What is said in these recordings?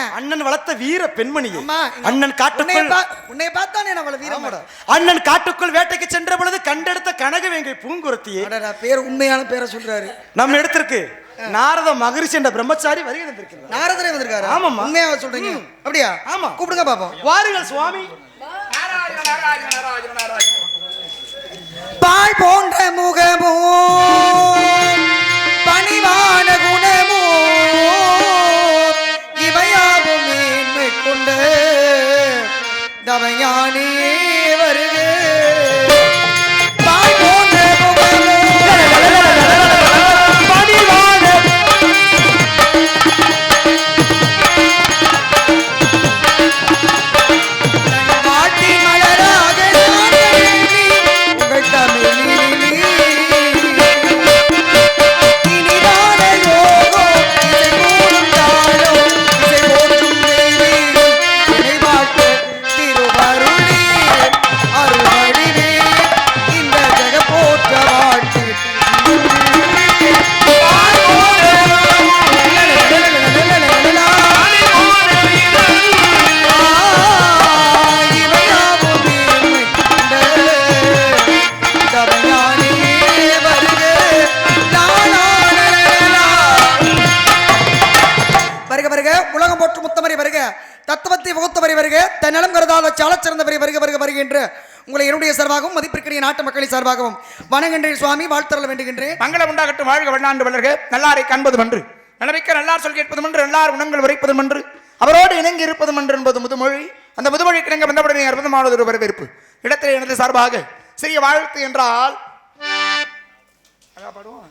அண்ணன் வளர்த்த வீர பெண்மணியை. அண்ணன் காட்டுக்குள் உன்னைய பார்த்தானே அவளை வீரம் ஆமாடா. அண்ணன் காட்டுக்குள் வேட்டைக்கு சென்ற பொழுது கண்டெடுத்த கனகவேங்கை பூங்குரத்தியே. அடடா, பேர் உண்மையான பேரை சொல்றாரு. நம்ம இடத்திற்கு நாரத மகரிஷி என்ற பிரம்மச்சாரி வருகை தந்திருக்கிறார். நாரதரே வந்திருக்காரு? ஆமாம்மா. உண்மையாவா சொல்றீங்க. அப்படியா? ஆமா. கூப்பிடுங்க பாப்போம். வாருங்கள் சுவாமி. பால் போன்ற முகமோ தவையானே தத்துவத்தை வகுத்தவரை வருக தன்னலம் கருதாத சாலச் சிறந்தவரை வருக வருக வருகின்ற உங்களை என்னுடைய சார்பாகவும் மதிப்பிற்கிற நாட்டு மக்களின் சார்பாகவும் வணங்குகின்றேன் சுவாமி வாழ்த்தரல வேண்டுகின்றேன். மங்களம் உண்டாகட்டும் வாழ்க வண்ணாண்டு வளர்க. நல்லாரை காண்பது மன்று நலமிக்க நல்லார் சொல் கேட்பது மன்று நல்லார் உணங்கள் உரைப்பது மன்று அவரோடு இணங்கி இருப்பது மன்று என்பது முதுமொழி. அந்த முதுமொழி இணங்க வந்தவுடனே அற்புதமானது ஒரு வரவேற்பு. இடத்திலே எனது சார்பாக சிறிய வாழ்த்து என்றால் பாடுவோம்.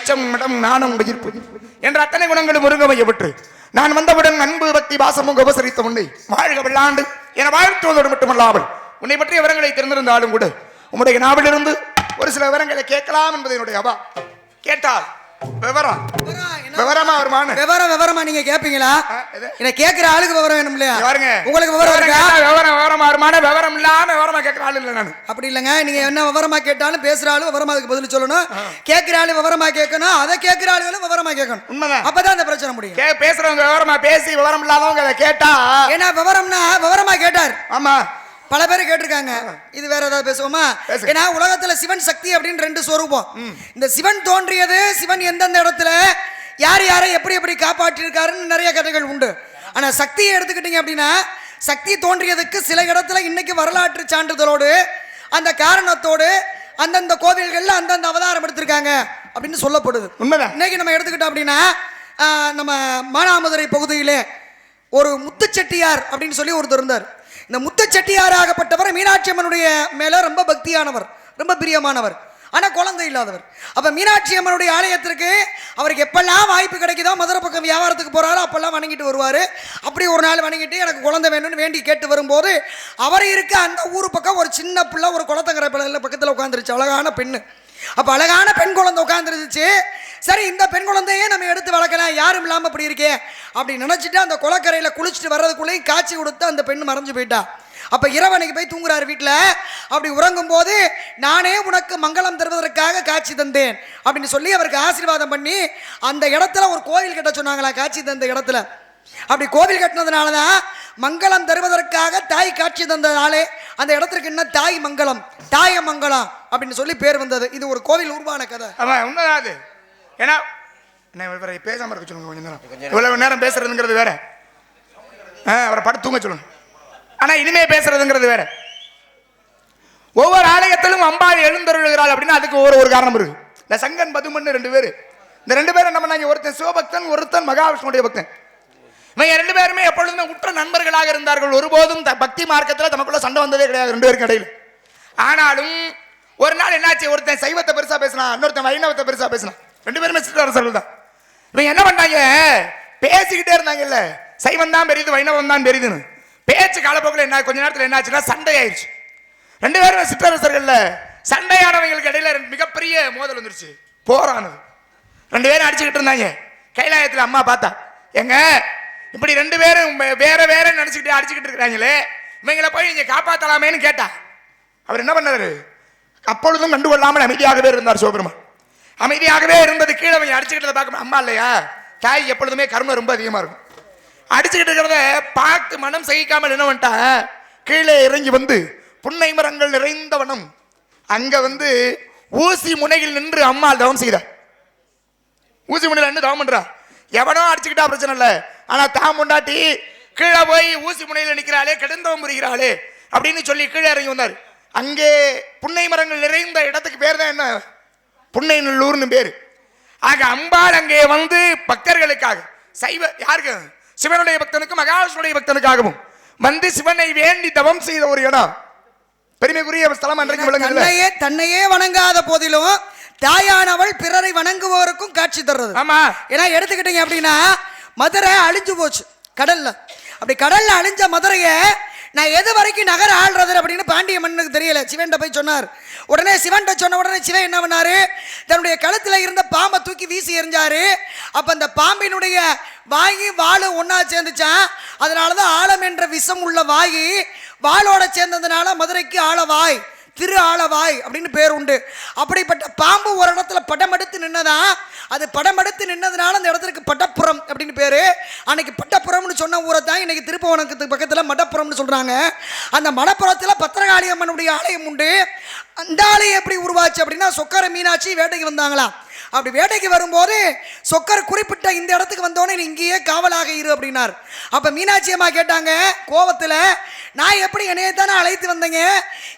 அச்சம் மடம் நாணம் உயிர்ப்பு என்ற அத்தனை குணங்களும் ஒருங்கமையப்பட்டு நான் வந்தவுடன் அன்பு பக்தி பாசமும் உபசரித்த உன்னை வாழ்க விளாண்டு என வாழ்த்துவதோடு மட்டுமல்லாமல் உன்னை பற்றிய விவரங்களை தெரிந்திருந்தாலும் கூட உன்னுடைய நாவிலிருந்து ஒரு சில விவரங்களை கேட்கலாம் என்பது என்னுடைய அவா கேட்டால் விவரம். விவரமா வருமான விவரம் விவரமா நீங்க கேப்பீங்களா? என்ன கேக்குற ஆளுக்கு விவரம் வேணும் இல்லையா? பாருங்க. உங்களுக்கு விவரம் இருக்கா? விவரம் விவரமா வருமான விவரம் இல்லாம விவரமா கேட்கிற ஆள் இல்லை நான். அப்படி இல்லைங்க. நீங்க என்ன விவரமா கேட்டாலும் பேசுற ஆளு விவரமா அதுக்கு பதில் சொல்லணும். கேட்கிற ஆளு விவரமா கேட்கணும். அதை கேட்கிற ஆளுகளும் விவரமா கேட்கணும். உண்மைதான். அப்பதான் அந்த பிரச்சனை முடியும். பேசுறவங்க விவரமா பேசி விவரம் இல்லாதவங்க அதை கேட்டா ஏன்னா விவரம்னா விவரமா கேட்டார். ஆமா. பல பேர் கேட்டிருக்காங்க. இது வேற ஏதாவது பேசுவோமா. ஏன்னா உலகத்துல சிவன் சக்தி அப்படின்னு ரெண்டு ஸ்வரூபம் இந்த சிவன் தோன்றியது சிவன் எந்தெந்த இடத்துல யார் யாரை எப்படி எப்படி காப்பாற்றிருக்காருன்னு நிறைய கதைகள் உண்டு. ஆனா சக்தியை எடுத்துக்கிட்டீங்க அப்படின்னா சக்தி தோன்றியதுக்கு சில இடத்துல இன்னைக்கு வரலாற்று சான்றிதழோடு அந்த காரணத்தோடு அந்தந்த கோவில்கள்ல அந்தந்த அவதாரம் எடுத்திருக்காங்க அப்படின்னு சொல்லப்படுது. உண்மைதான். இன்னைக்கு நம்ம எடுத்துக்கிட்டோம் அப்படின்னா நம்ம மானாமதுரை பகுதியிலே ஒரு முத்துச்செட்டியார் அப்படின்னு சொல்லி ஒருத்தர் இருந்தார். இந்த முத்துச்செட்டியார் ஆகப்பட்டவர் மீனாட்சி அம்மனுடைய மேலே ரொம்ப பக்தியானவர் ரொம்ப பிரியமானவர். ஆனால் குழந்தை இல்லாதவர். அப்போ மீனாட்சி அம்மனுடைய ஆலயத்திற்கு அவருக்கு எப்பெல்லாம் வாய்ப்பு கிடைக்குதோ மதுரை பக்கம் வியாபாரத்துக்கு போகிறாரோ அப்பெல்லாம் வணங்கிட்டு வருவார். அப்படி ஒரு நாள் வணங்கிட்டு எனக்கு குழந்தை வேணும்னு வேண்டி கேட்டு வரும்போது அவர் இருக்க அந்த ஊர் பக்கம் ஒரு சின்ன பிள்ளை ஒரு குளத்தங்கரை பிள்ளை பக்கத்தில் உட்காந்துருச்சு அழகான பெண்ணு. அப்போ அழகான பெண் குழந்தை உட்காந்துருந்துச்சு சரி இந்த பெண் குழந்தையே நம்ம எடுத்து வளர்க்கலாம் யாரும் இல்லாமல் இப்படி இருக்கே. அப்படி நினச்சிட்டு அந்த குளக்கரையில் குளிச்சுட்டு வர்றதுக்குள்ளேயும் காட்சி கொடுத்து அந்த பெண் மறைஞ்சு போயிட்டா. அப்போ இரவனைக்கு போய் தூங்குறாரு வீட்டில் அப்படி உறங்கும் போது நானே உனக்கு மங்களம் தருவதற்காக காட்சி தந்தேன் அப்படின்னு சொல்லி அவருக்கு ஆசீர்வாதம் பண்ணி அந்த இடத்துல ஒரு கோவில் கட்ட சொன்னாங்களா காட்சி தந்த இடத்துல. அப்படி கோவில் கட்டினதுனால தான் மங்களம் தருவதற்காக தாய் காட்சி தந்ததாலே அந்த இடத்திற்கு என்ன? தாய் மங்களம் தாய மங்களம் அப்படின்னு சொல்லி பேர் வந்தது. இது ஒரு கோவில் உருவான கதை. அவன் உண்மைதான் ஏன்னா என்ன இவரை பேசாம இருக்க சொல்லுங்க கொஞ்ச நேரம். இவ்வளவு நேரம் பேசுறதுங்கிறது வேற. ஆ, அவரை படுத்து தூங்க சொல்லுங்க. ஆனா இனிமே பேசுறதுங்கிறது வேற. ஒவ்வொரு ஆலயத்திலும் அம்பாள் எழுந்தருளுகிறாள் அப்படின்னா அதுக்கு ஒரு ஒரு காரணம் இருக்கு. இந்த சங்கன் பதுமன்னு ரெண்டு பேரு. இந்த ரெண்டு பேரும் என்ன பண்ணாங்க? ஒருத்தன் சிவபக்தன் ஒருத்தன் மகாவிஷ்ணுடைய பக்தன். இவங்க ரெண்டு பேருமே எப்பொழுதுமே உற்ற நண்பர்களாக இருந்தார்கள். ஒருபோதும் பக்தி மார்க்கத்தில் தமக்குள்ள சண்டை வந்ததே கிடையாது ரெண்டு பேருக்கு இடையில. ஆனாலும் ஒரு நாள் என்னாச்சு? ஒருத்தன் சைவத்தை பெருசா பேசினான் இன்னொருத்தன் வைணவத்தை பெருசா பேசினான். ரெண்டு பேருமே சிற்றரசர்கள் தான் இவங்க என்ன பண்ணாங்க பேசிக்கிட்டே இருந்தாங்கல்ல. சைவம் தான் பெரியது வைணவம் தான் பெரியதுன்னு பேச்சு காலப்போக்கில் என்ன கொஞ்ச நேரத்தில் என்ன ஆச்சுன்னா சண்டை ஆயிடுச்சு ரெண்டு பேரும் சிற்றரசர்கள்ல சண்டையானவங்களுக்கு இடையில ரெண்டு மிகப்பெரிய மோதல் வந்துருச்சு. போரானது. ரெண்டு பேரும் அடிச்சுக்கிட்டு இருந்தாங்க. கைலாயத்தில் அம்மா பார்த்தா எங்க இப்படி ரெண்டு பேரும் வேற வேற நினைச்சுக்கிட்டு அடிச்சுக்கிட்டு இருக்கிறாங்களே இவங்களை போய் நீங்க காப்பாத்தலாமேன்னு கேட்டா. அவர் என்ன பண்ணாரு? அப்பொழுதும் கண்டுகொள்ளாமல் அமைதியாகவே இருந்தார் சிவபெருமான். அமைதியாகவே இருந்தது. கீழே அவங்க அடிச்சுக்கிட்டதை பார்க்க அம்மா இல்லையா? தாய் எப்பொழுதுமே கருணை ரொம்ப அதிகமாக இருக்கும். அடிச்சுக்கிட்டு இருக்கிறத பார்த்து மனம் சகிக்காமல் என்ன பண்ணிட்டா கீழே இறங்கி வந்து புன்னை மரங்கள் நிறைந்த வனம். வந்து ஊசி முனையில் நின்று அம்மாள் தவம் செய்தார் ஊசி முனையில் நின்று தவம் பண்ணுறா எவனோ அடிச்சுக்கிட்டா பிரச்சனை இல்லை. ஆனால் தான் முண்டாட்டி கீழே போய் ஊசி முனையில் நிற்கிறாளே கெடுந்தவம் புரிகிறாளே அப்படின்னு சொல்லி கீழே இறங்கி வந்தார். அங்கே புன்னை மரங்கள் நிறைந்த இடத்துக்கு பேர் தான் என்ன? புன்னை நல்லூர்னு பேரு. ஆக அம்பாள் அங்கே வந்து பக்தர்களுக்காக சைவ யாருக்கு? சிவனுடைய பக்தனுக்கும் மகாவிஷ்ணுடைய பக்தனுக்காகவும் வந்து சிவனை வேண்டி தவம் செய்த ஒரு இடம். பெருமைக்குரிய ஸ்தலம் அன்றைக்கு விளங்குதுல தன்னையே தன்னையே வணங்காத போதிலும் தாயானவள் பிறரை வணங்குவோருக்கும் காட்சி தர்றது. ஆமா. ஏன்னா எடுத்துக்கிட்டீங்க அப்படின்னா மதுரை அழிஞ்சு போச்சு கடல்ல. அப்படி கடல்ல அழிஞ்ச மதுரையை நான் எது வரைக்கும் நகர ஆள்றது அப்படின்னு பாண்டிய மன்னனுக்கு தெரியல. சிவன்கிட்ட போய் சொன்னார். உடனே சிவன்கிட்ட சொன்ன உடனே சிவன் என்ன பண்ணாரு? தன்னுடைய கழுத்தில் இருந்த பாம்பை தூக்கி வீசி எறிஞ்சாரு. அப்போ அந்த பாம்பினுடைய வாயி வாழும் ஒன்றா சேர்ந்துச்சான் அதனாலதான் ஆழம் என்ற விஷம் உள்ள வாயி வாளோட சேர்ந்ததுனால மதுரைக்கு ஆளவாய் திரு ஆளவாய் அப்படின்னு பேர் உண்டு. அப்படிப்பட்ட பாம்பு ஒரு இடத்துல படமெடுத்து நின்னதா அது படமெடுத்து நின்னதுனால அந்த இடத்துக்கு பட்டப்புறம் அப்படின்னு பேர். அன்னைக்கு பட்டப்புறம்னு சொன்ன ஊரை தான் இன்னைக்கு திருப்பவனத்துக்கு பக்கத்தில் மடப்புறம்னு சொல்கிறாங்க அந்த மடப்புறத்தில் பத்திரகாளி அம்மனுடைய ஆலயம் உண்டு. அந்த ஆலயம் எப்படி உருவாச்சு அப்படின்னா சொக்கர மீனாட்சி வேட்டைக்கு வந்தாங்களாம் அப்படி வேட்டைக்கு வரும்போது சொக்கர் குறிப்பிட்ட இந்த இடத்துக்கு வந்தோடனே நீ இங்கேயே காவலாக இரு அப்படின்னார். அப்போ மீனாட்சி அம்மா கேட்டாங்க கோவத்தில் நான் எப்படி என்னையை தானே அழைத்து வந்தேங்க?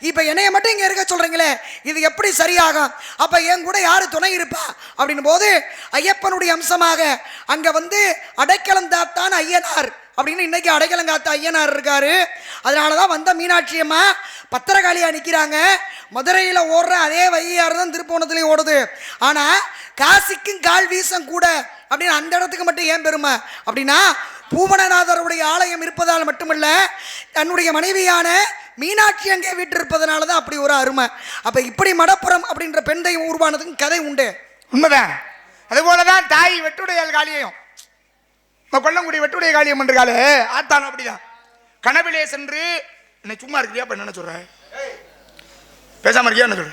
இப்போ என்னைய மட்டும் இங்கே இருக்க சொல்கிறீங்களே இது எப்படி சரியாகும்? அப்போ என் கூட யார் துணை இருப்பா? அப்படின்னும் போது ஐயப்பனுடைய அம்சமாக அங்கே வந்து அடைக்கலம் தாத்தான் ஐயனார். அப்படின்னு இன்னைக்கு அடைக்கலங்காத்த ஐயனார் இருக்காரு. அதனால தான் வந்த மீனாட்சி அம்மா பத்திரகாளியாக நிற்கிறாங்க மதுரையில் ஓடுற அதே வையாறு தான் திருப்போணத்துலேயும் ஓடுது. ஆனால் காசிக்கும் கால் வீசம் கூட அப்படின்னு அந்த இடத்துக்கு மட்டும் ஏன் பெருமை? அப்படின்னா பூவனநாதருடைய ஆலயம் இருப்பதால் மட்டுமல்ல தன்னுடைய மனைவியான மீனாட்சி அங்கே வீட்டிருப்பதனால தான் அப்படி ஒரு அருமை. அப்போ இப்படி மடப்புறம் அப்படின்ற பெண் தெய்வம் உருவானதுக்கு கதை உண்டு. உண்மைதான். அதுபோலதான் தாய் வெட்டுடையால் காலியையும் நம்ம கொல்லங்குடி வெட்டுடைய காளியம் இருக்காளே ஆத்தாலும் அப்படிதான். கனவிலே சென்று என்னை சும்மா இருக்கிறியா அப்ப என்ன சொல்ற? பேசாம இருக்கியா என்ன சொல்ற?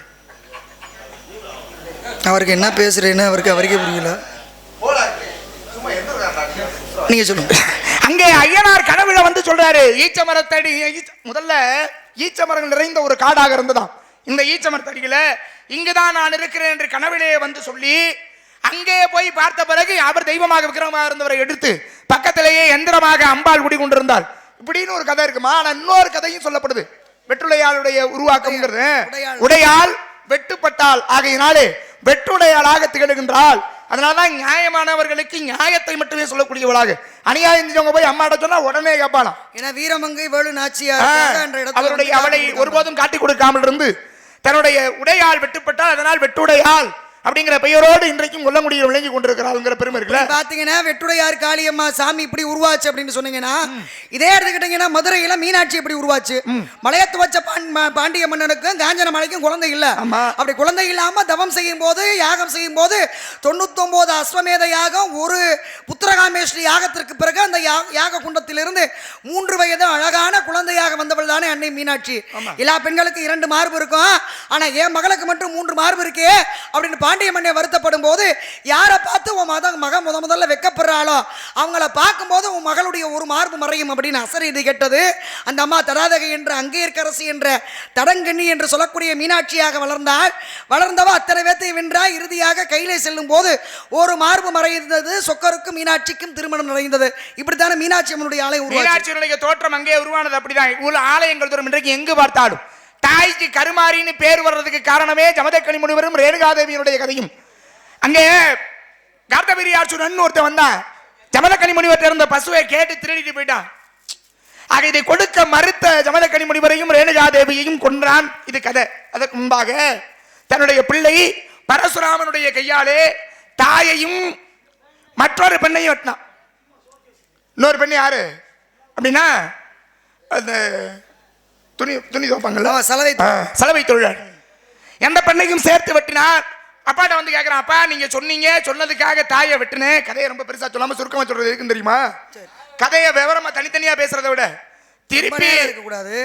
அவருக்கு என்ன பேசுறேன்னு அவருக்கு அவருக்கே புரியல. நீங்க சொல்லுங்க. அங்கே ஐயனார் கனவுல வந்து சொல்றாரு ஈச்ச மரத்தடி முதல்ல ஈச்ச மரங்கள் நிறைந்த ஒரு காடாக இருந்ததாம். இந்த ஈச்ச மரத்தடியில இங்குதான் நான் இருக்கிறேன் என்று கனவிலே வந்து சொல்லி அங்கே போய் பார்த்த பிறகு அவர் தெய்வமாக விக்கிரமாக இருந்தவரை எடுத்து பக்கத்திலேயே எந்திரமாக அம்பாள் குடிகொண்டிருந்தாள். இப்படின்னு ஒரு கதை இருக்குமா? ஆனா இன்னொரு கதையும் சொல்லப்படுது. வெற்றுடையாளுடைய உருவாக்கம்ங்கிறது. உடையாள். வெட்டுப்பட்டால் ஆகையினாலே வெற்றுடையாளாக திகழ்கின்றாள். அதனாலதான் நியாயமானவர்களுக்கு நியாயத்தை மட்டுமே சொல்லக்கூடியவளாக. அநியாயம் செஞ்சவங்க போய் அம்மாட்ட சொன்னா உடனே கேட்பாளாம் ஏன்னா வீரமங்கை வேலு நாச்சியார் அவருடைய அவளை ஒருபோதும் காட்டி கொடுக்காமல் இருந்து தன்னுடைய உடையால் வெட்டுப்பட்டால் அதனால் வெட்டுடையாள் அப்படிங்கிற பெயரோடு இன்றைக்கும் கொல்லங்குடியில் விளங்கி கொண்டிருக்கிறாள்ங்கிற பெருமை இருக்குல்ல? பாத்தீங்கன்னா வெட்டுடையார் காளியம்மா சாமி இப்படி உருவாச்சு அப்படின்னு சொன்னீங்கன்னா இதே எடுத்துக்கிட்டீங்கன்னா மதுரையில மீனாட்சி இப்படி உருவாச்சு. மலையத்து வச்ச பாண்டிய மன்னனுக்கும் காஞ்சன மலைக்கும் குழந்தை இல்ல. அப்படி குழந்தை இல்லாம தவம் செய்யும் போது யாகம் செய்யும் போது தொண்ணூத்தொன்பது அஸ்வமேத யாகம் ஒரு புத்திரகாமேஸ்வரி யாகத்திற்கு பிறகு அந்த யாக குண்டத்திலிருந்து மூன்று வயது அழகான குழந்தையாக வந்தவள் தானே அன்னை மீனாட்சி. எல்லா பெண்களுக்கும் இரண்டு மார்பு இருக்கும். ஆனா என் மகளுக்கு மட்டும் மூன்று மார்பு இருக்கே அப்படின்னு பாண்டிய மண்ணை வருத்தப்படும் போது யாரை பார்த்து உன் மத மகன் முத முதல்ல வெக்கப்படுறாளோ? அவங்கள பார்க்கும்போது உன் மகளுடைய ஒரு மார்பு மறையும் அப்படின்னு அசரீதி கேட்டது. அந்த அம்மா தடாதகை என்ற அங்கேற்கரசி என்ற தடங்கண்ணி என்று சொல்லக்கூடிய மீனாட்சியாக வளர்ந்தாள். வளர்ந்தவா அத்தனை பேர்த்தை வென்றாய். இறுதியாக கையிலே செல்லும் போது ஒரு மார்பு மறைந்தது. சொக்கருக்கும் மீனாட்சிக்கும் திருமணம் நடந்தது. இப்படித்தானே மீனாட்சி அம்மனுடைய ஆலயம் மீனாட்சியினுடைய தோற்றம் அங்கே உருவானது அப்படிதான். உள்ள ஆலயங்கள் தோறும் இன்றைக்கு எங்கு பார்த்தாலும். தாய்க்கு கருமாரின்னு பேர் வர்றதுக்கு காரணமே ஜமதக்கனி முனிவரும் ரேணுகாதேவியனுடைய கதையும். அங்கே கார்த்தவீரியாச்சுரன் ஒருத்தன் வந்தான் ஜமதக்கணி முனிவர் இருந்த பசுவை கேட்டு திருடிட்டு போயிட்டான் ஆக இதை கொடுக்க மறுத்த ஜமதக்கணி முனிவரையும் ரேணுகாதேவியையும் கொன்றான். இது கதை. அதற்கு முன்பாக தன்னுடைய பிள்ளை பரசுராமனுடைய கையாலே தாயையும் மற்றொரு பெண்ணையும் வெட்டினான். இன்னொரு பெண் யாரு? அப்படின்னா அந்த துணி துணி துவைப்பாங்கல்ல? சலவை சலவை தொழிலாளர் எந்த பெண்ணையும் சேர்த்து வெட்டினார். அப்பாட்ட வந்து கேட்குறான் அப்பா நீங்க சொன்னீங்க சொன்னதுக்காக தாயை வெட்டினேன். கதையை ரொம்ப பெருசா சொல்லாம சுருக்கமா சொல்றது இருக்குன்னு தெரியுமா? கதையை விவரமா தனித்தனியா பேசுறதை விட திருப்பி இருக்கக்கூடாது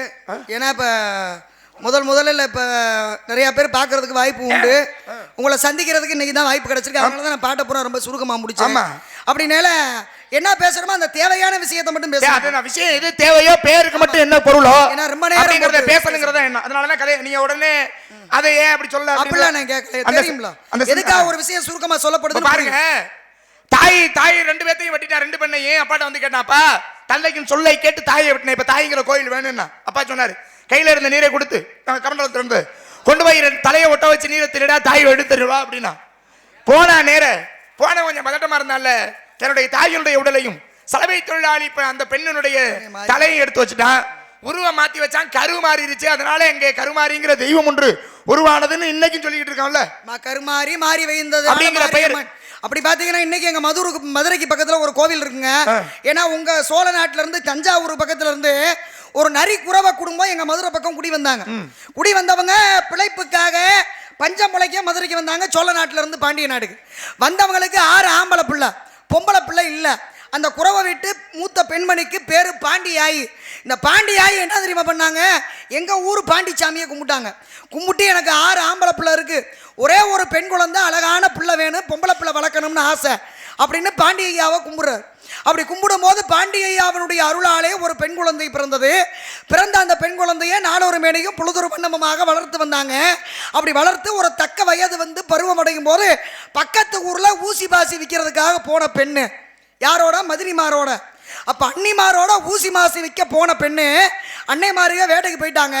ஏன்னா இப்போ முதல் முதல்ல இப்போ நிறைய பேர் பார்க்கறதுக்கு வாய்ப்பு உண்டு. உங்களை சந்திக்கிறதுக்கு இன்னைக்கு தான் வாய்ப்பு கிடைச்சிருக்கு. அதனால தான் நான் பாட்ட பூரா ரொம்ப சுருக்கமாக முடிச்சேன். அப்படினால என்ன பேசுறோமோ அந்த தேவையான விஷயத்தை மட்டும் நான் விஷயம். எது தேவையோ பேருக்கு மட்டும் என்ன பொருளோ ஏன்னா ரொம்ப நேரம் பேசணுங்கிறத என்ன? அதனாலதான் கதை நீங்க உடனே அதை ஏன் அப்படி சொல்ல அப்படிலாம் நான் கேட்கல. தெரியுங்களா எதுக்காக ஒரு விஷயம் சுருக்கமா சொல்லப்படுது பாருங்க. தாய் தாய் ரெண்டு பேர்த்தையும் வெட்டிட்டா ரெண்டு பெண்ணையும் அப்பாட்ட வந்து கேட்டாப்பா தந்தைக்கும் சொல்லை கேட்டு தாயை வெட்டினேன். இப்ப தாய்ங்கிற கோயில் வேணும்னா. அப்பா சொன்னாரு கையில இருந்த நீரை கொடுத்து கமண்டலத்துல இருந்து கொண்டு போய் தலையை ஒட்ட வச்சு நீரை திருடா தாய் எடுத்துருவா அப்படின்னா. போனா நேர போன கொஞ்சம் பதட்டமா இருந்தால தன்னுடைய தாயினுடைய உடலையும் சலவை தொழிலாளி இப்ப அந்த பெண்ணினுடைய தலையை எடுத்து வச்சுட்டான். உருவம் மாத்தி வச்சான் கரு மாறிடுச்சு அதனால எங்க கருமாரிங்கிற தெய்வம் ஒன்று உருவானதுன்னு இன்னைக்கும் சொல்லிக்கிட்டு இருக்கான்ல. மா கருமாறி மாறி வைந்தது. அப்படிங்கிற பெயர். அப்படி பாத்தீங்கன்னா இன்னைக்கு எங்க மதுருக்கு மதுரைக்கு பக்கத்துல ஒரு கோவில் இருக்குங்க. ஏன்னா உங்க சோழ நாட்டுல இருந்து தஞ்சாவூர் பக்கத்துல இருந்து ஒரு நரி குறவ குடும்பம் எங்க மதுரை பக்கம் குடி வந்தாங்க. குடி வந்தவங்க பிழைப்புக்காக பஞ்சம் முளைக்க மதுரைக்கு வந்தாங்க சோழ நாட்டிலேருந்து பாண்டிய நாடுக்கு. வந்தவங்களுக்கு ஆறு ஆம்பளை பிள்ளை. பொம்பளை பிள்ளை இல்லை. அந்த குறவை விட்டு மூத்த பெண்மணிக்கு பேர் பாண்டியாயி. இந்த பாண்டியாயி என்ன தெரியுமா பண்ணாங்க? எங்கள் ஊர் பாண்டிச்சாமியை கும்பிட்டாங்க. கும்பிட்டு எனக்கு ஆறு ஆம்பளை பிள்ளை இருக்குது ஒரே ஒரு பெண் குழந்தை அழகான பிள்ளை வேணும் பொம்பளை பிள்ளை வளர்க்கணும்னு ஆசை. அப்படின்னு பாண்டி ஐயாவை அப்படி கும்பிடும் போது பாண்டி அருளாலே ஒரு பெண் குழந்தை பிறந்தது. பிறந்த அந்த பெண் குழந்தைய நாடொரு மேடையும் புழுதொரு வண்ணமமாக வளர்த்து வந்தாங்க. அப்படி வளர்த்து ஒரு தக்க வயது வந்து பருவம் அடையும் போது பக்கத்து ஊரில் ஊசி பாசி விற்கிறதுக்காக போன பெண்ணு. யாரோட? மதுரிமாரோட அப்ப அன்னிமாரோட ஊசி மாசி விற்க போன பெண்ணு அன்னைமாருக வேட்டைக்கு போயிட்டாங்க.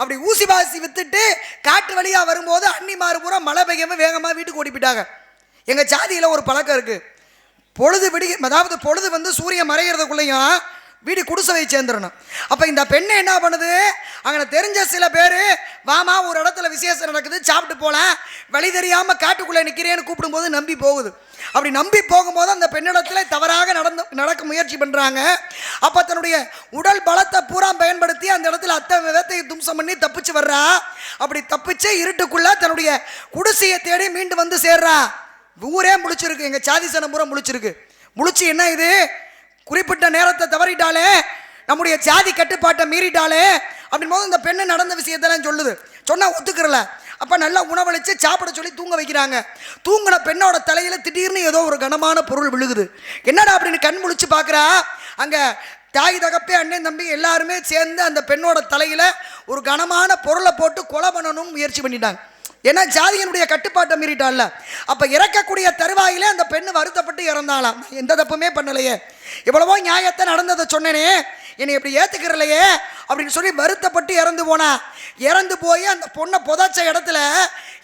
அப்படி ஊசி மாசி வித்துட்டு காட்டு வழியா வரும்போது அன்னிமார் பூரா மழை பெய்யாம வேகமா வீட்டுக்கு ஓடி போயிட்டாங்க. எங்க ஜாதியில ஒரு பழக்கம் இருக்கு. பொழுது விடி அதாவது பொழுது வந்து சூரியன் மறைகிறதுக்குள்ளேயும் வீடு குடிசையை சேர்ந்துடணும். அப்போ இந்த பெண்ணை என்ன பண்ணுது? அங்கே தெரிஞ்ச சில பேர் வாமா ஒரு இடத்துல விசேஷம் நடக்குது சாப்பிட்டு போகலாம் வழி தெரியாமல் காட்டுக்குள்ளே நிற்கிறேன்னு கூப்பிடும்போது நம்பி போகுது. அப்படி நம்பி போகும்போது அந்த பெண்ணிடத்தில் தவறாக நடந்து நடக்க முயற்சி பண்ணுறாங்க அப்போ தன்னுடைய உடல் பலத்தை பூரா பயன்படுத்தி அந்த இடத்துல அத்தை விதத்தை தும்சம் பண்ணி தப்பிச்சு வர்றா. அப்படி தப்பிச்சு இருட்டுக்குள்ளே தன்னுடைய குடிசையை தேடி மீண்டு வந்து சேர்றா. ஊரே முழிச்சிருக்கு எங்கள் சாதிசனம் பூரா முழிச்சிருக்கு. முழிச்சு என்ன இது? குறிப்பிட்ட நேரத்தை தவறிட்டாலே நம்முடைய ஜாதி கட்டுப்பாட்டை மீறிட்டாலே அப்படின் போது இந்த பெண்ணு நடந்த விஷயத்தெல்லாம் சொல்லுது. சொன்னால் ஒத்துக்கிறல. அப்போ நல்லா உணவளிச்சு சாப்பிட சொல்லி தூங்க வைக்கிறாங்க. தூங்கின பெண்ணோட தலையில் திடீர்னு ஏதோ ஒரு கனமான பொருள் விழுகுது. என்னடா அப்படின்னு கண் முழிச்சு பார்க்குறா அங்கே தாய் தகப்பே அண்ணன் தம்பி எல்லாருமே சேர்ந்து அந்த பெண்ணோட தலையில் ஒரு கனமான பொருளை போட்டு கொலை பண்ணணும்னு முயற்சி பண்ணிட்டாங்க. ஏன்னா ஜாதியினுடைய கட்டுப்பாட்டை மீறிட்டால அப்போ இறக்கக்கூடிய தருவாயிலே அந்த பெண்ணு வருத்தப்பட்டு இறந்தாளாம். எந்த தப்புமே பண்ணலையே. இவ்வளவோ நியாயத்தை நடந்ததை சொன்னேனே. என்னை இப்படி ஏற்றுக்கிறலையே அப்படின்னு சொல்லி வருத்தப்பட்டு இறந்து போனா. இறந்து போய் அந்த பொண்ணை புதைச்ச இடத்துல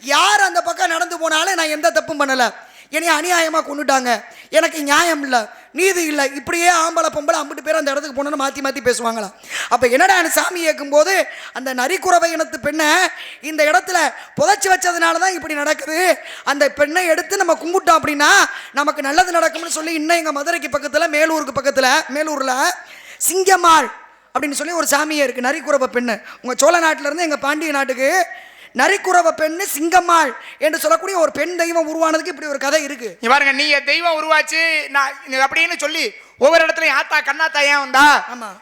யார் அந்த பக்கம் நடந்து போனாலும் நான் எந்த தப்பும் பண்ணலை. என்னை அநியாயமாக கொண்டுட்டாங்க எனக்கு நியாயம் இல்லை. நீதி இல்லை. இப்படியே ஆம்பளை பொம்பளை அம்பிட்டு பேர் அந்த இடத்துக்கு போனோன்னு மாற்றி மாற்றி பேசுவாங்களாம் அப்போ என்னடா சாமி கேட்கும்போது அந்த நரிக்குறவை இனத்து பெண்ணை இந்த இடத்துல புதைச்சி வச்சதுனால தான் இப்படி நடக்குது. அந்த பெண்ணை எடுத்து நம்ம கும்பிட்டோம் அப்படின்னா நமக்கு நல்லது நடக்கும்னு சொல்லி இன்னும் எங்கள் மதுரைக்கு பக்கத்தில் மேலூருக்கு பக்கத்தில் மேலூரில் சிங்கம்மாள் அப்படின்னு சொல்லி ஒரு சாமியே இருக்குது நரிக்குறவை பெண்ணு. உங்கள் சோழ நாட்டிலேருந்து எங்கள் பாண்டிய நாட்டுக்கு நரிக்குறவ பெண்ணு சிங்கம்மாள் என்று சொல்லக்கூடிய ஒரு பெண் தெய்வம் உருவானதுக்கு இப்படி ஒரு கதை இருக்கு. பாருங்க நீங்க தெய்வம் உருவாச்சு நான் அப்படின்னு சொல்லி ஒவ்வொரு இடத்துலயும் ஆத்தா கண்ணாத்தா ஏன் வந்தா.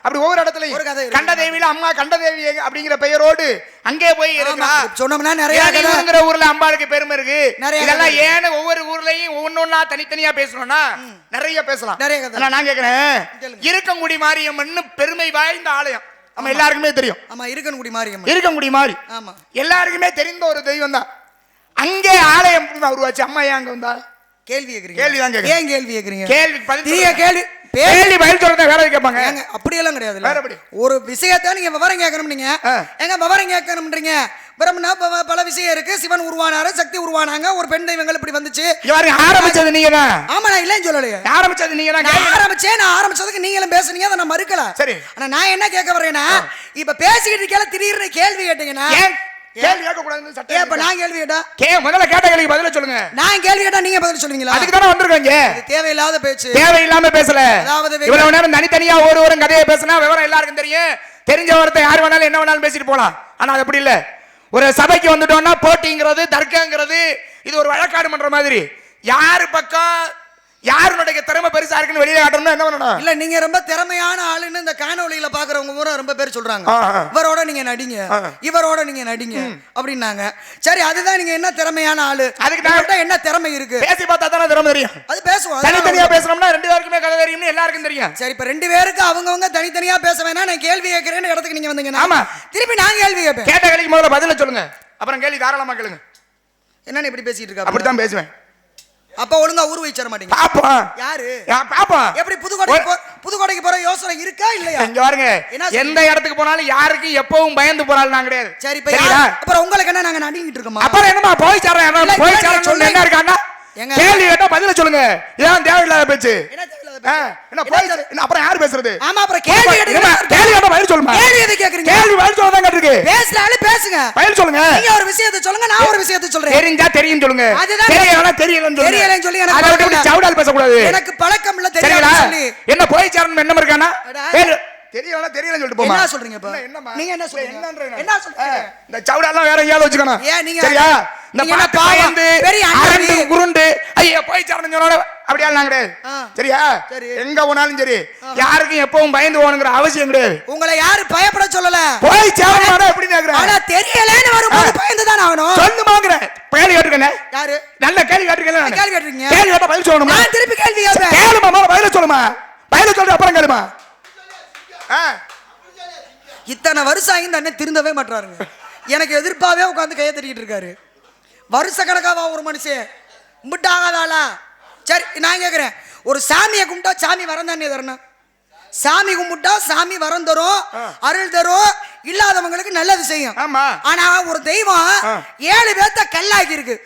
அப்படி ஒவ்வொரு இடத்துலயும். கண்ட தேவியில அம்மா கண்ட தேவி அப்படிங்கிற பெயரோடு அங்கே போய் சொன்னோம்னா நிறைய ஊர்ல அம்பாளுக்கு பெருமை இருக்கு. நிறைய இதெல்லாம். ஏன்னு ஒவ்வொரு ஊர்லயும் ஒன்னொன்னா தனித்தனியா பேசணும்னா நிறைய பேசலாம். நிறைய நான் கேக்குறேன். கேளுங்க. இருக்கங்குடி மாரியம்மன் பெருமை வாய்ந்த ஆலயம். நம்ம எல்லாருக்குமே தெரியும். ஆமா இருக்கன்குடி மாரியம்மன் இருக்கங்குடி மாறி ஆமா. எல்லாருக்குமே தெரிந்த ஒரு தெய்வம் தான். அங்கே ஆலயம் உருவாச்சு. அம்மா ஏன் அங்க வந்தா கேள்வி கேக்குறீங்க. கேள்வி தான் கேக்குறேன். ஏன் கேள்வி கேக்குறீங்க? கேள்வி பதில். கேள்வி கேள்வி பதில் சொல்றத வேற கேட்பாங்க? ஏங்க அப்படியெல்லாம் கிடையாது வேற எப்படி? ஒரு விஷயத்த நீங்க விவரம் கேட்கணும் நீங்க. ஆ. எங்க விவரம் கேட்கணும்ன்றீங்க. பிரம்மனா பல விஷயம் இருக்கு. சிவன் உருவானாரு சக்தி உருவானாங்க ஒரு பெண் தெய்வங்கள் இப்படி வந்துச்சு. பாருங்க ஆரம்பிச்சது நீங்க தான் ஆமா நான் இல்லைன்னு சொல்லலையே. ஆரம்பிச்சது நீங்க தான். ஆரம்பிச்சேன் நான் ஆரம்பிச்சதுக்கு நீங்களும் பேசுனீங்க அதை நான் மறுக்கல. சரி. ஆனா நான் என்ன கேட்க வரேன்னா இப்ப பேசிக்கிட்டு இருக்கல திடீர்னு கேள்வி கேட்டீங்கன்னா கேள்வி கேட்க கூடாதுன்னு சட்டம் இப்ப நான் கேள்வி கேட்டா? கே முதல்ல கேட்ட கேள்விக்கு பதில சொல்லுங்க. நான் கேள்வி கேட்டா நீங்க பதில் சொல்லுவீங்களா? அதுக்கு தானே வந்திருக்கோங்க இது தேவையில்லாத பேச்சு. தேவையில்லாம பேசல. அதாவது இவ்வளவு நேரம் தனித்தனியா ஒரு ஒரு கதையை பேசினா விவரம் எல்லாருக்கும் தெரியும். தெரிஞ்ச ஒருத்தன் யார் வேணாலும் என்ன வேணாலும் பேசிட்டு போலாம். ஆனா அது அப்படி இல்ல. ஒரு சபைக்கு வந்துட்டோம்னா போட்டிங்கிறது தர்க்கங்கிறது இது ஒரு வழக்காடு பண்ற மாதிரி. யாரு பக்கம் யாருடைய திறமை பெருசா இருக்குன்னு வெளியே காட்டணும்னா என்ன பண்ணணும்? இல்ல நீங்க ரொம்ப திறமையான ஆளுன்னு இந்த காணொளியில பாக்குறவங்க பூரா ரொம்ப பேர் சொல்றாங்க. இவரோட நீங்க நடிங்க. இவரோட நீங்க நடிங்க அப்படின்னாங்க. சரி அதுதான் நீங்க என்ன திறமையான ஆளு? அதுக்கு நான்- என்ன திறமை இருக்கு? பேசி பார்த்தா தானே திறமை தெரியும். அது பேசுவோம் தனித்தனியா பேசுறோம்னா ரெண்டு பேருக்குமே கதை தெரியும்னு எல்லாருக்கும் தெரியும். சரி இப்ப ரெண்டு பேருக்கு அவங்கவங்க தனித்தனியா பேச வேணாம். நான் கேள்வி கேட்கிறேன்னு இடத்துக்கு நீங்க வந்தீங்கன்னா ஆமா. திருப்பி நான் கேள்வி கேட்பேன். கேட்ட கேள்விக்கு முதல்ல பதில சொல்லுங்க. அப்புறம் கேள்வி தாராளமா கேளுங்க. என்னன்னு இப்படி பேசிட்டு இருக்கா? அப்படித்தான் பேசுவேன். அப்ப ஒழுங்கா ஊர் வச்சிட மாட்டீங்க. பாப்போம். யாரு? பாப்போம். எப்படி புதுக்கோட்டை புதுக்கோட்டைக்கு போற யோசனை இருக்கா இல்லையா? இங்க பாருங்க? எந்த இடத்துக்கு போனாலும் யாருக்கும் எப்பவும் பயந்து போறாள் நான் கிடையாது. சரி அப்புறம் உங்களுக்கு என்ன நாங்க நடிக்கிட்டு இருக்கோமா? அப்புறம் என்னமா போய் சாரேன். போய் சாரேன் சொல்லுங்க. என்ன இருக்கான்னா? ஏங்க. கேள்வி கேட்டா பதில சொல்லுங்க. இதான் தேவையில்லாத பேச்சு. என்ன பேச்சு? என்ன அப்புறம் யார் பேசுறது? ஆமா அப்புறம் கேள்வி கேள்வி கேட்டா பதில் சொல்லுமா? கேள்வி எது கேக்குறீங்க? கேள்வி பதில் சொல்ல தான் கேட்டிருக்கு. பேசலாலும் பேசுங்க. பதில் சொல்லுங்க. நீங்க ஒரு விஷயத்தை சொல்லுங்க நான் ஒரு விஷயத்தை சொல்றேன். தெரிஞ்சா தெரியும் சொல்லுங்க. தெரியலனா தெரியலன்னு சொல்லுங்க. தெரியலன்னு சொல்லி எனக்கு அதை விட்டு பழக்கம் எனக்கு இல்ல தெரியாது சொல்லி. என்ன போய் சேரணும்? என்ன இருக்கானா. தெரியல தெரியலனா தெரியலன்னு சொல்லிட்டு போமா என்ன சொல்றீங்க இப்ப? இல்ல, என்னம்மா? நீங்க என்ன சொல்றீங்க? என்னன்றீங்க? என்ன சொல்றீங்க? இந்த சவுடாலாம் வேற எங்கேயாவது வச்சுக்கணும். ஏன் நீங்க- சரியா? இந்த பாட்டு? பயந்து பெரிய. அரண்டு குருண்டு. ஐயா போய் சேரணும் சொன்னோட அப்படியா நான் கிடையாது. சரியா? சரி. எங்க போனாலும் சரி. யாருக்கும் எப்பவும் பயந்து போகணுங்கிற அவசியம் கிடையாது. உங்களை யாரு பயப்பட சொல்லல? போய் சேரணும் எப்படி ஆனா கேக்குறேன் தெரியலன்னு வரும்போது பயந்து தான் ஆகணும். சொல்லுமாங்கிறேன் கேள்வி கேட்டுக்கண்ணே யாரு? நல்ல கேள்வி கேட்டுக்கல கேள்வி கேட்டிருக்கீங்க. கேள்வி கேட்டா பதில் சொல்லணுமா? நான் திருப்பி கேள்வி கேட்பேன். கேளுமா முதல்ல பதில சொல்லுமா? பதில சொல்லிட்டு அப்புறம் கேளுமா? இத்தனை வருஷம் ஆகி இந்த அண்ணன் திருந்தவே மாட்டாருங்க எனக்கு எதிர்ப்பாவே உட்காந்து கையை தட்டிக்கிட்டு இருக்காரு. வருஷ கணக்காவா ஒரு மனுஷன். கும்பிட்டு ஆகாதாளா சரி நான் கேட்குறேன் ஒரு சாமியை கும்பிட்டா சாமி வரம் தானே தரணும்? சாமி கும்பிட்டா சாமி வரம் தரும் அருள் தரும் இல்லாதவங்களுக்கு நல்லது செய்யும். ஆனா ஒரு தெய்வம். ஏழு பேர்த்த கல்லாக்கி இருக்கு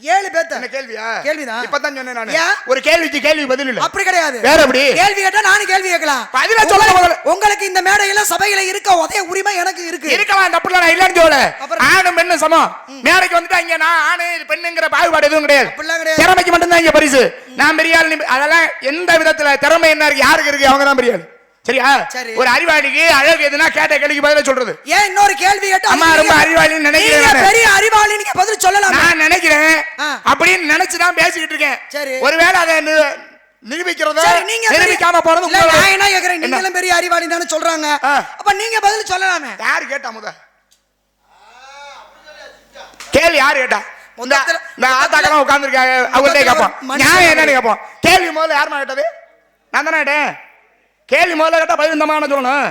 ஏழு பேர்த்த. என்ன கேள்வியா? கேள்விதான். இப்பதான் சொன்னேன் நானு? ஒரு கேள்விக்கு கேள்வி பதில் இல்ல. அப்படி கிடையாது. வேற எப்படி? கேள்வி கேட்டா நானும் கேள்வி கேட்கலாம். பதிலா சொல்லுங்க உங்களுக்கு- இந்த மேடையில சபையில இருக்க உதய உரிமை எனக்கு இருக்கு. இருக்கலாம் தப்புல நான் இல்லன்னு அப்புறம்? ஆணும் பெண்ணும் சமம். மேடைக்கு வந்துட்டா இங்க நான் ஆணு பெண்ணுங்கிற பாகுபாடு எதுவும் கிடையாது. அப்படிலாம். திறமைக்கு மட்டும்தான் இங்க பரிசு. நான் பெரிய ஆள் அதெல்லாம் எந்த விதத்துல திறமை என்ன இருக்கு? யாருக்கு இருக்கு? அவங்க தான் பெரிய ஆள் சரியா? சரி. ஒரு அறிவாளிக்கு அழகு எதுனா கேட்ட கேள்விக்கு பதில சொல்றது. ஏன் இன்னொரு கேள்வி கேட்டா அம்மா ரொம்ப அறிவாளின்னு நினைக்கிறேன். பெரிய அறிவாளி நீங்க பதில் சொல்லலாம்? நான் நினைக்கிறேன். அப்படின்னு நினைச்சுதான் பேசிக்கிட்டு இருக்கேன். சரி. ஒருவேளை அதை நிரூபிக்கிறதோ நீங்க நிரூபிக்காம போறது நான் என்ன கேக்குறேன்? நீங்களும் பெரிய அறிவாளி தானே சொல்றாங்க. அப்ப நீங்க பதில் சொல்லலாமே. யாரு கேட்டா முத? கேள்வி யாரு கேட்டா? இந்த ஆத்தாக்கெல்லாம் உட்கார்ந்துருக்காங்க. அவங்கள்ட்ட கேட்போம். நியாயம் என்னன்னு கேட்போம். கேள்வி முதல்ல யாருமா கேட்டது? நான் தானே கேட்டேன். கேள்வி முதல்ல கேட்டா பதில் இந்தமான சொல்லணும்?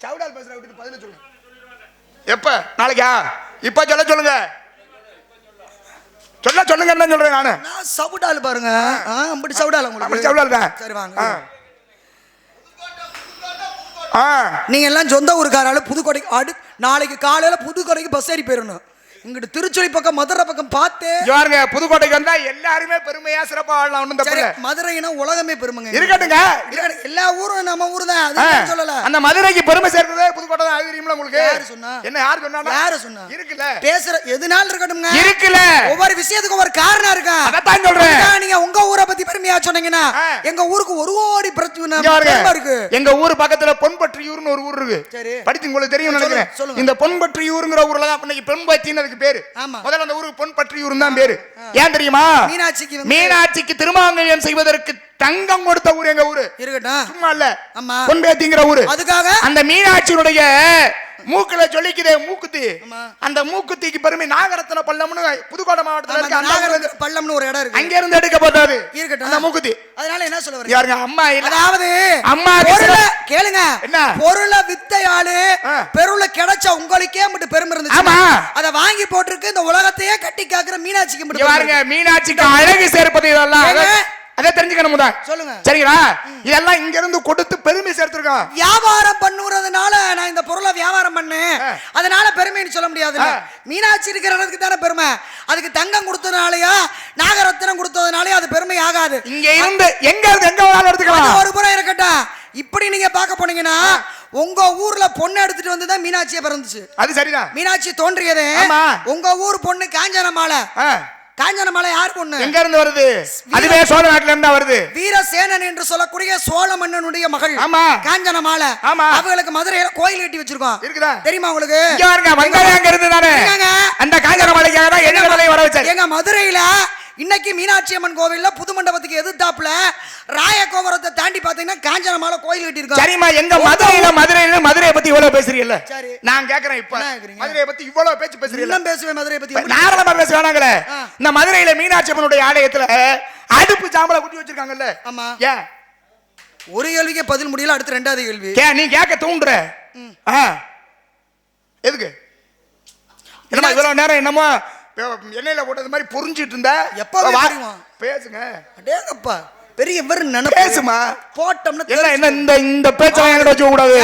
சவுடால் பேசுற விட்டுட்டு பதில சொல்லு. எப்ப? நாளைக்கா? இப்ப சொல்ல சொல்லுங்க. சொல்ல சொல்லுங்க என்ன சொல்றேன் நானு? நான் சவுடால் பாருங்க. அப்படி சவுடால் உங்களுக்கு. சவுடால் தான். சரி வாங்க. நீங்க எல்லாம் சொந்த ஊருக்காரால புதுக்கோட்டைக்கு அடு நாளைக்கு காலையில புதுக்கோட்டைக்கு பஸ் ஏறி போயிடணும் இங்கிட்டு திருச்சுழி பக்கம் மதுரை பக்கம் பார்த்து. பாருங்க புதுக்கோட்டைக்கு வந்தா எல்லாருமே பெருமையா சிறப்பா வாழலாம் ஒண்ணும் தப்பு மதுரைனா உலகமே பெருமைங்க. இருக்கட்டுங்க. எல்லா ஊரும் நம்ம ஊர் தான். சொல்லல. அந்த மதுரைக்கு பெருமை சேர்த்ததே புதுக்கோட்டை தான். தெரியுமில உங்களுக்கு? யாரு சொன்னா? என்ன யாரு சொன்னா யாரு சொன்னா? இருக்குல்ல. பேசுற எதுனாலும் இருக்கட்டும்ங்க. இருக்குல்ல. ஒவ்வொரு விஷயத்துக்கும் ஒரு காரணம் இருக்கா? அதத்தான் சொல்றேன். நீங்க உங்க ஊரை பத்தி பெருமை பெருமையா சொன்னீங்கன்னா. எங்க ஊருக்கு ஒரு கோடி பிரச்சனை இருக்கு. எங்க ஊர் பக்கத்துல பொன்பற்றியூர்னு ஒரு ஊர் இருக்கு. சரி. படிச்சு உங்களுக்கு தெரியும் நினைக்கிறேன். இந்த பொன்பற்றியூருங்கிற ஊர்ல தான் இன்னைக்கு பெண்பத்தின்னு அதுக்கு பேரு. ஆமா. முதல்ல அந்த ஊருக்கு பொன்பற்றியூர் தான் பேரு. ஏன் தெரியுமா? மீனாட்சிக்கு மீனாட்சிக்கு திருமாங்கல்யம் செய்வதற்கு தங்கம் கொடுத்த ஊர் எங்க ஊரு? இருக்கட்டும். சும்மா இல்ல. பொன்பேத்திங்கிற ஊரு. அதுக்காக? அந்த மீனாட்சியினுடைய மூக்குல சொல்லிக்குதே மூக்குத்தி. அந்த மூக்குத்திக்கு பெருமை நாகரத்ன பள்ளம்னு புதுக்கோட்டை மாவட்டத்துல இருக்கு. இருந்து- பள்ளம்னு ஒரு இடம் இருக்கு. அங்க இருந்து எடுக்கப்பட்டது. இருக்கட்டும். அந்த மூக்குத்தி. அதனால என்ன சொல்ல வரீங்க? யாருங்க? அம்மா இல்ல. அதாவது அம்மா பொருளை கேளுங்க. என்ன? பொருளை வித்தையாளு. பொருளை கிடைச்ச உங்களுக்கே மட்டும் பெருமை இருந்துச்சு ஆமா. அத வாங்கி போட்டிருக்கு இந்த உலகத்தையே கட்டி காக்குற மீனாட்சிக்கு மட்டும் பாருங்க மீனாட்சிக்கு அழகு சேர்ப்பது இதெல்லாம்? அதை- தெரிஞ்சுக்கணும் சொல்லுங்க. சரிங்களா? இதெல்லாம் இங்க இருந்து கொடுத்து பெருமை சேர்த்திருக்கோம் வியாபாரம் பண்ணுறதுனால நான் இந்த பொருளை வியாபாரம் பண்ணேன். அதனால பெருமைன்னு சொல்ல முடியாது. மீனாட்சி இருக்கிற இடத்துக்கு தானே பெருமை. அதுக்கு தங்கம் கொடுத்ததுனாலயோ நாகரத்தினம் கொடுத்ததுனாலயோ அது பெருமை ஆகாது. இங்க இருந்து எங்க இருந்து எங்க வேணாலும் எடுத்துக்கலாம். ஒரு புறம் இருக்கட்டும். இப்படி நீங்க பார்க்க போனீங்கன்னா உங்க ஊர்ல பொண்ணு எடுத்துட்டு வந்து தான் மீனாட்சியை பிறந்துச்சு. அது சரிதான். மீனாட்சி தோன்றியது. உங்க ஊர் பொண்ணு காஞ்சனமாலை ஆ, காஞ்சனமாலை யார் பொண்ணு? எங்க இருந்து வருது அதுவே சோழ நாட்டுல இருந்தா வருது. வீரசேனன் என்று சொல்லக்கூடிய சோழ மன்னனுடைய மகள் ஆமா. காஞ்சனமாலை ஆமா. அவங்களுக்கு மதுரையில கோயில் கட்டி வச்சிருக்கோம். இருக்குதா? தெரியுமா உங்களுக்கு? இங்க பாருங்க வந்தாங்க அங்க இருந்து தானே? அந்த காஞ்சன மலைக்காக தான் எதிர்கடலை வர வச்சாரு. எங்க மதுரையில இன்னைக்கு மீனாட்சி அம்மன் கோவில்ல புது மண்டபத்துக்கு எதிர்த்தாப்புல ராய கோபுரத்தை தாண்டி பாத்தீங்கன்னா காஞ்சனமாலை கோயில் கட்டி இருக்கோம் சரிம்மா எங்க மதுரையில மதுரையில மதுரையை பத்தி இவ்வளவு பேசுறீல்ல சரி. நான் கேக்குறேன் இப்ப? மதுரையை பத்தி இவ்வளவு பேச்சு பேசுறீல்ல பேசுவேன் மதுரையை பத்தி? நாரதமா பேச வேணாங்களே. இந்த மதுரையில மீனாட்சி அம்மனுடைய ஆலயத்துல அடுப்பு சாம்பல குட்டி வச்சிருக்காங்கல்ல ஆமா. ஏன் ஒரு கேள்விக்கே பதில் முடியல அடுத்து ரெண்டாவது கேள்வி கே நீ கேட்க தூண்டுற. எதுக்கு என்னமா இவ்வளவு நேரம் என்னமோ எண்ணெயில போட்டது மாதிரி புரிஞ்சிட்டு இருந்த. தெரியும். பேசுங்க அடேங்கப்பா பெரிய இவர் நினைப்பு பேசுமா. போட்டோம்னா என்ன என்ன இந்த இந்த பேச்செல்லாம் என்கிட்ட வச்சுக்க கூடாது?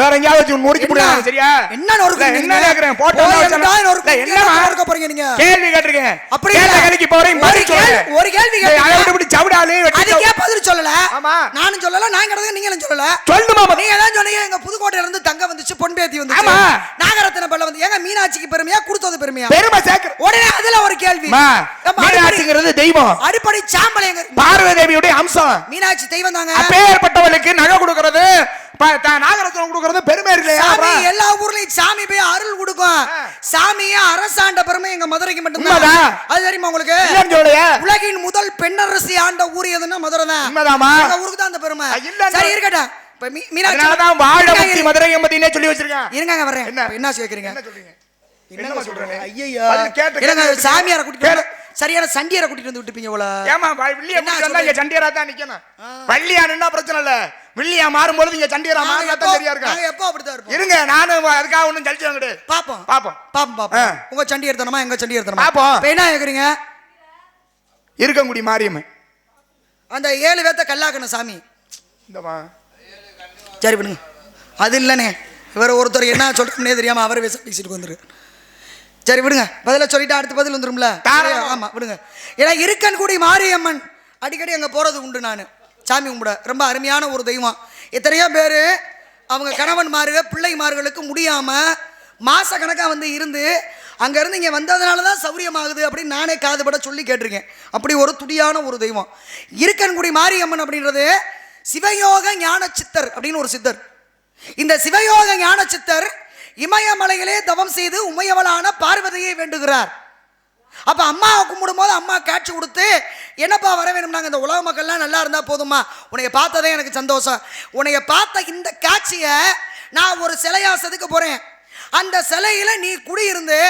வேற எங்கேயாவது வச்சு என்ன? முடியாது சரியா என்ன இல்ல, என்ன? கேக்குறேன் போட்டோ என்ன நொறுக்க போறீங்க நீங்க? கேள்வி கேட்டிருக்கேன் அப்படி கேட்ட இல்ல. கேள்விக்கு இப்போ வரையும் ஒரு பதில் சொல்லு. கேள்வி- ஒரு கேள்வி அதை கேட்டீங்க. விட்டு இப்படி சவுடாலே அதுக்கே பதில் சொல்லல ஆமா. நானும் சொல்லல நான் கிடக்கு நீங்களும் சொல்லல சொல்லுமா. நீங்க தான் சொன்னீங்க எங்க புதுக்கோட்டையில இருந்து தங்க வந்துச்சு பொன்பேத்தி வந்துச்சு ஆமா. நாகரத்தின பல்ல வந்து ஏங்க மீனாட்சிக்கு பெருமையா கொடுத்தது பெருமையா பெருமை சேர்க்கிற உடனே அதுல ஒரு கேள்வி மீனாட்சிங்கிறது தெய்வம் அடிப்படை சாம்பல் பார்வதி தேவியுடைய அம்சம். மீனாட்சி தெய்வம் தாங்க. அப்பேற்பட்டவளுக்கு நகை கொடுக்கறது நாகரத்னம் கொடுக்கறது பெருமை இல்லையா எல்லா ஊர்லயும் சாமி போய் அருள் கொடுக்கும். சாமியே அரசாண்ட பெருமை எங்க மதுரைக்கு மட்டும்தான். அது தெரியுமா உங்களுக்கு? உலகின் முதல் பெண்ணரசி ஆண்ட ஊர் எதுன்னா மதுரை தான் ஊருக்கு தான் அந்த பெருமை. சரி இருக்கட்டும். பதில் கேட்ட சரியான சண்டியார கூட்டிட்டு வந்து விட்டுப்பீங்க போல. ஏமா என்ன வந்தா இங்க? சண்டியரா தான் நிக்கணும். வள்ளியா நின்னா பிரச்சனை இல்ல. வில்லியா மாறும்போது இங்க சண்டியரா மாறினா தான் சரியா இருக்கும். நாங்க எப்போ அப்படித்தான் இருப்போம். இருங்க நானும் அதுக்காக ஒண்ணும் ஜலிச்சு வாங்கிடு. பாப்போம். பாப்போம். பாப்போம் பாப்போம். உங்க சண்டி எடுத்தனமா எங்க சண்டி எடுத்தனமா பாப்போம். என்ன கேக்குறீங்க? இருக்கங்குடி மாரியம்மன். அந்த ஏழு பேத்த கல்லாக்கணும் சாமி. இந்தமா சரி பண்ணுங்க அது இல்லைண்ணே இவர் ஒருத்தர் என்ன சொல்றோம்னே தெரியாம அவர் பேச பேசிட்டு வந்துரு. சரி விடுங்க. பதில சொல்லிட்டு அடுத்த பதில் வந்துரும்ல? தாராளமா. ஆமா விடுங்க. ஏன்னா இருக்கன்குடி மாரியம்மன். அடிக்கடி அங்க போறது உண்டு நான். சாமி கும்பிட. ரொம்ப அருமையான ஒரு தெய்வம். எத்தனையோ பேர் அவங்க கணவன்மாருக பிள்ளைமார்களுக்கு முடியாம மாச கணக்கா வந்து இருந்து அங்க இருந்து இங்க வந்ததுனால தான் சௌரியமாகுது அப்படின்னு நானே காதுபட சொல்லி கேட்டிருக்கேன். அப்படி ஒரு துடியான ஒரு தெய்வம். இருக்கன்குடி மாரியம்மன் அப்படின்றது சிவயோக ஞான சித்தர் அப்படின்னு ஒரு சித்தர். இந்த சிவயோக ஞான சித்தர் இமயமலையிலே தவம் செய்து உமையவளான பார்வதியை வேண்டுகிறார். அப்ப அம்மாவை கும்பிடும் போது அம்மா காட்சி கொடுத்து என்னப்பா வர வேணும்னாங்க இந்த உலக மக்கள்லாம் நல்லா இருந்தா போதுமா உன்னைய பார்த்ததே எனக்கு சந்தோஷம். உன்னைய பார்த்த இந்த காட்சியை நான் ஒரு சிலையா செதுக்க போறேன். அந்த சிலையில நீ குடியிருந்து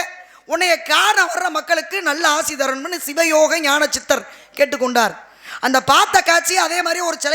உன்னைய காண வர்ற மக்களுக்கு நல்ல ஆசி தரணும்னு சிவயோக ஞான சித்தர் கேட்டுக்கொண்டார். அந்த பார்த்த காட்சி அதே மாதிரி ஒரு சிலை